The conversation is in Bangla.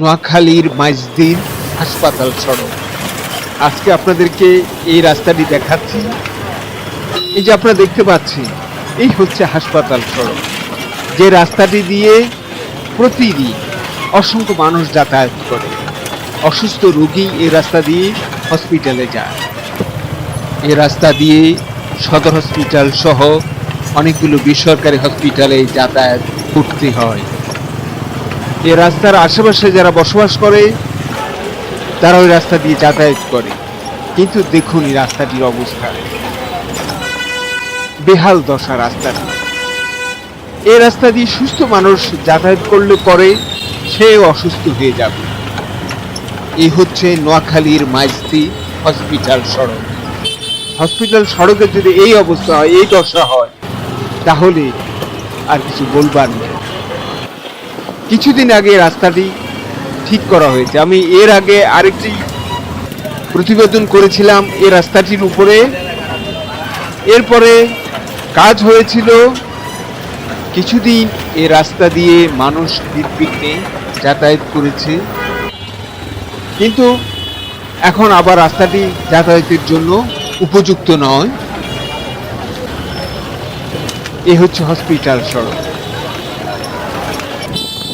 নোয়াখালীর মাইজদিন হাসপাতাল সড়ক। আজকে আপনাদেরকে এই রাস্তাটি দেখাচ্ছি। এই যে আপনারা দেখতে পাচ্ছেন এই হচ্ছে হাসপাতাল সড়ক। যে রাস্তাটি দিয়ে প্রতিদিন অসংখ্য মানুষ যাতায়াত করে। অসুস্থ রোগী এই রাস্তা দিয়ে হসপিটালে যায়। এই রাস্তা দিয়ে সদর হসপিটাল সহ অনেকগুলো বেসরকারি হসপিটালে যাতায়াত করতে হয়। এই রাস্তার আশেপাশে যারা বসবাস করে, তারা ওই রাস্তা দিয়ে যাতায়াত করে। কিন্তু দেখুন এই রাস্তাটির অবস্থা। বেহাল দশা রাস্তাটি। এই রাস্তা দিয়ে সুস্থ মানুষ যাতায়াত করলে পরে সে অসুস্থ হয়ে যাবে। এই হচ্ছে নোয়াখালীর মাইস্তি হসপিটাল সড়ক। হসপিটাল সড়কের যদি এই অবস্থা হয়, এই দশা হয়, তাহলে আর কিছু বলবার নেই। কিছুদিন আগে রাস্তাটি ঠিক করা হয়েছে। আমি এর আগে আরেকটি প্রতিবেদন করেছিলাম এই রাস্তাটির উপরে। এরপরে কাজ হয়েছিল কিছুদিন এ রাস্তা দিয়ে মানুষ নির্বিঘ্নে যাতায়াত করেছে। কিন্তু এখন আবার রাস্তাটি যাতায়াতের জন্য উপযুক্ত নয়। এ হচ্ছে হসপিটাল সড়ক।